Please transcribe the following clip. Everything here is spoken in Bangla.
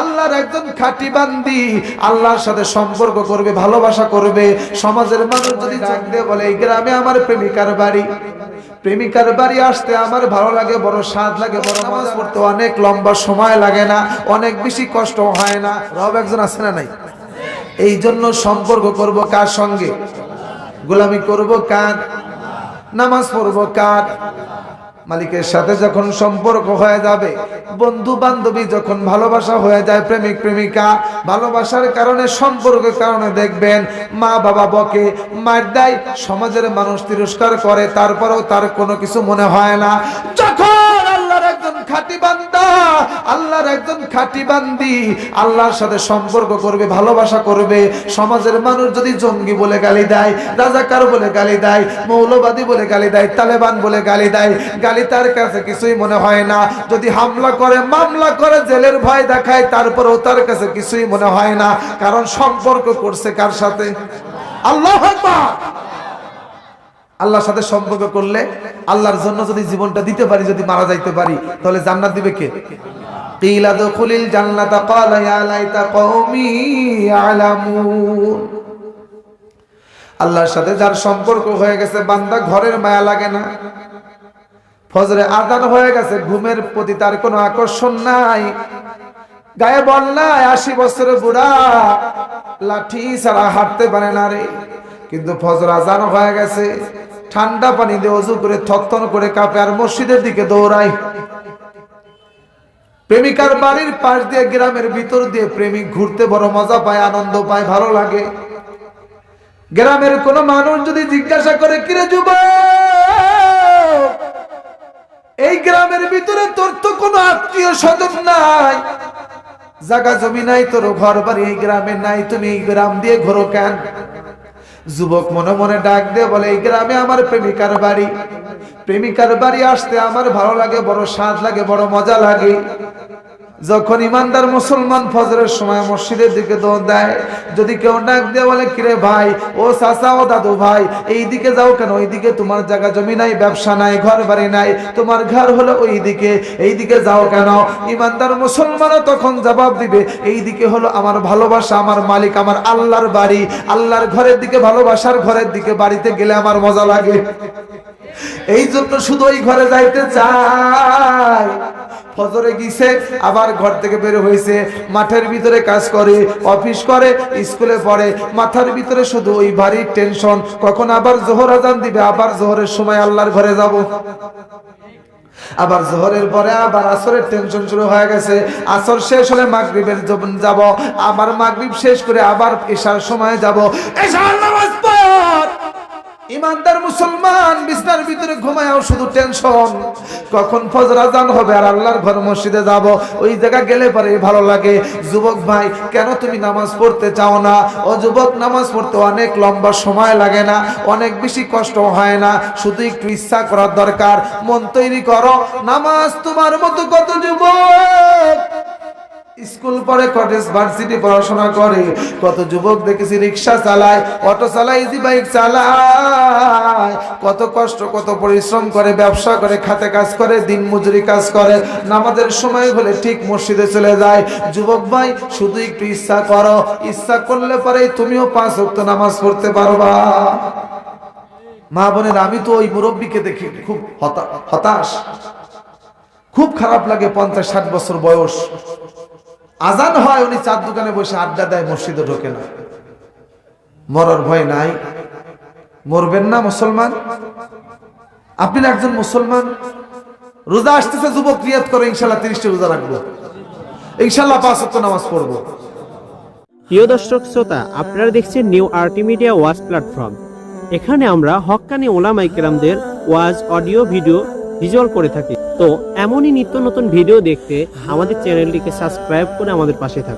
আল্লাহর একজন খাঁটি বান্দি আল্লাহর সাথে সম্পর্ক করবে, ভালোবাসা করবে। সমাজের মানুষ যদি দিয়ে বলে, এই গ্রামে আমার প্রেমিকার বাড়ি। প্রেমিকার বাড়ি আসতে আমার ভালো লাগে, বড় স্বাদ লাগে, বড় নামাজ পড়তে অনেক লম্বা সময় লাগে না, অনেক বেশি কষ্ট হয় না। রব একজন আছে না নাই? এই জন্য সম্পর্ক করব কার সঙ্গে? গোলামি করব কার? নামাজ পড়ব কার? মালিকের সাথে যখন সম্পর্ক হয়ে যাবে বন্ধু বান্ধবী যখন ভালোবাসা হয়ে যায়, প্রেমিক, প্রেমিকা, ভালোবাসার কারণে, সম্পর্কের কারণে দেখবেন মা বাবা বকে মার দেয় সমাজের মানুষ তিরস্কার করে, তারপরেও তার কোনো কিছু মনে হয় না। যখন খাঁটি বান্দা, আল্লাহর একজন খাঁটি বান্দি, আল্লাহর সাথে সম্পর্ক করবে, ভালোবাসা করবে। সমাজের মানুষ যদি জঙ্গি বলে গালি দেয়, রাজাকার বলে গালি দেয়, মৌলবাদী বলে গালি দেয়, তালেবান বলে গালি দেয়, গালি তার কাছে কিছুই মনে হয় না। যদি হামলা করে, মামলা করে, জেলের ভয় দেখায়, তারপরেও তার কাছে কিছুই মনে হয় না। কারণ সম্পর্ক করছে কার সাথে? আল্লাহ আকবার! আল্লাহর সাথে সম্পর্ক করলে আল্লাহর জন্য যদি জীবনটা দিতে পারি যদি মারা যাইতে পারি তাহলে জান্নাত দিবে কে قيل ادخل الجنة قال يا ليت قومي يعلمون আল্লাহর সাথে যার সম্পর্ক হয়ে গেছে বান্দা ঘরের মায়া লাগে না ফজরে আদান হয়ে গেছে ঘুমের প্রতি তার কোনো আকর্ষণ নাই গায়ে বল নাই আশি বছরের বুড়া লাঠি ছাড়া হাঁটতে পারে না রে কিন্তু ফজর আজান হয়ে গেছে ঠান্ডা পানি দিয়ে অজু করে থত্তন করে কাঁপে আর মসজিদের দিকে দৌড়ায় প্রেমিকার বাড়ির পাশ দিয়ে গ্রামের ভিতর দিয়ে প্রেমিক ঘুরতে বড় মজা পায়, আনন্দ পায়, ভালো লাগে। গ্রামের কোন মানুষ যদি জিজ্ঞাসা করে, কিরে যুব এই গ্রামের ভিতরে তোর তো কোনো আত্মীয় স্বজন নাই? জায়গা জমি নাই, তোর ঘর বাড়ি এই গ্রামে নাই, তুমি এই গ্রাম দিয়ে ঘোরো কেন? যুবক মনে মনে ডাক দিয়ে বলে, এই গ্রামে আমার প্রেমিকার বাড়ি। প্রেমিকার বাড়ি আসতে আমার ভালো লাগে, বড় স্বাদ লাগে, বড় মজা লাগে। যখন ইমানদার মুসলমান ফজরের সময় মসজিদের দিকে দৌড় দেয়, যদি কেউ ডাক দিয়ে বলে, কিরে ভাই, ও চাচা, ও দাদু ভাই এই দিকে যাও কেন? ওই দিকে তোমার জায়গা জমি নাই, ব্যবসা নাই ঘর বাড়ি নাই, তোমার ঘর হলো ওই দিকে এই দিকে যাও কেন? ইমানদার মুসলমানও তখন জবাব দিবে এই দিকে হলো আমার ভালোবাসা, আমার মালিক, আমার আল্লাহর বাড়ি। আল্লাহর ঘরের দিকে ভালোবাসার ঘরের দিকে বাড়িতে গেলে আমার মজা লাগে। এই জন্য শুধু ওই ঘরে যাইতে চাই ফজরে গিয়েছে, আবার ঘর থেকে বের হয়েছে, মাঠের ভিতরে কাজ করে, অফিস করে, স্কুলে পড়ে, মাথার ভিতরে শুধু ওই বাড়ির টেনশন কখন আবার জোহর আজান দিবে, আবার জোহরের সময় আল্লাহর ঘরে যাব। আবার জোহরের পরে আবার আসরের টেনশন শুরু হয়ে গেছে। আসর শেষ হলে মাগরিবের যাব। আবার মাগরিব শেষ করে আবার এশার সময় যাব। এশার নামাজ ইমানদার মুসলমান, বিছনার ভিতরে ঘুমায়ও শুধু টেনশন কখন ফজর আজান হবে আর আল্লাহর ঘর মসজিদে যাব? ওই জায়গা গেলে পরে ভালো লাগে। যুবক ভাই, কেন তুমি নামাজ পড়তে চাও না? ও যুবক, নামাজ পড়তে অনেক লম্বা সময় লাগে না, অনেক বেশি কষ্ট হয় না। শুধু একটু ইচ্ছা করার দরকার, মন তৈরি করো। নামাজ তোমার মতো কত যুবক? স্কুল পরে কটেজ, ভার্সিটি পড়াশোনা করে। কত যুবক দেখেছি রিক্সা চালায়, অটো চালায় ইজি বাইক চালায়। কত কষ্ট, কত পরিশ্রম করে, ব্যবসা করে, খাতে কাজ করে, দিন মজুরি কাজ করে। নামাজের সময় হলে ঠিক মসজিদে চলে যায়। যুবক ভাই, শুধু একটু ইচ্ছা করো। ইচ্ছা করলে পরে তুমিও পাঁচ ওয়াক্ত নামাজ পড়তে পারবা। মা বোনের, আমি তো ওই মুরব্বীকে দেখি, খুব হতা- হতাশ। খুব খারাপ লাগে পঞ্চাশ, ষাট বছর বয়স। আজান হয়, উনি চার দোকানে বসে আড্ডা দেয়, মসজিদে ঢোকে না। মরার ভয় নাই। মরবেন না মুসলমান? আপনি একজন মুসলমান? রোজা আসতেছে, যুবক ক্রিয়াত করে, ইনশাল্লাহ তিরিশটা রোজা রাখব। ইনশাল্লাহ পাঁচ নামাজ পড়ব। প্রিয় দর্শক, শ্রোতা, আপনারা দেখছেন নিউ আরটি মিডিয়া ওয়াজ প্ল্যাটফর্ম এখানে আমরা হক্কানি ওলামা ইকরামদের ওয়াজ, অডিও, ভিডিও ভিজুয়াল করে থাকি। তো এমনই নিত্য নতুন ভিডিও দেখতে আমাদের চ্যানেলটিকে সাবস্ক্রাইব করে আমাদের পাশে থাকুন।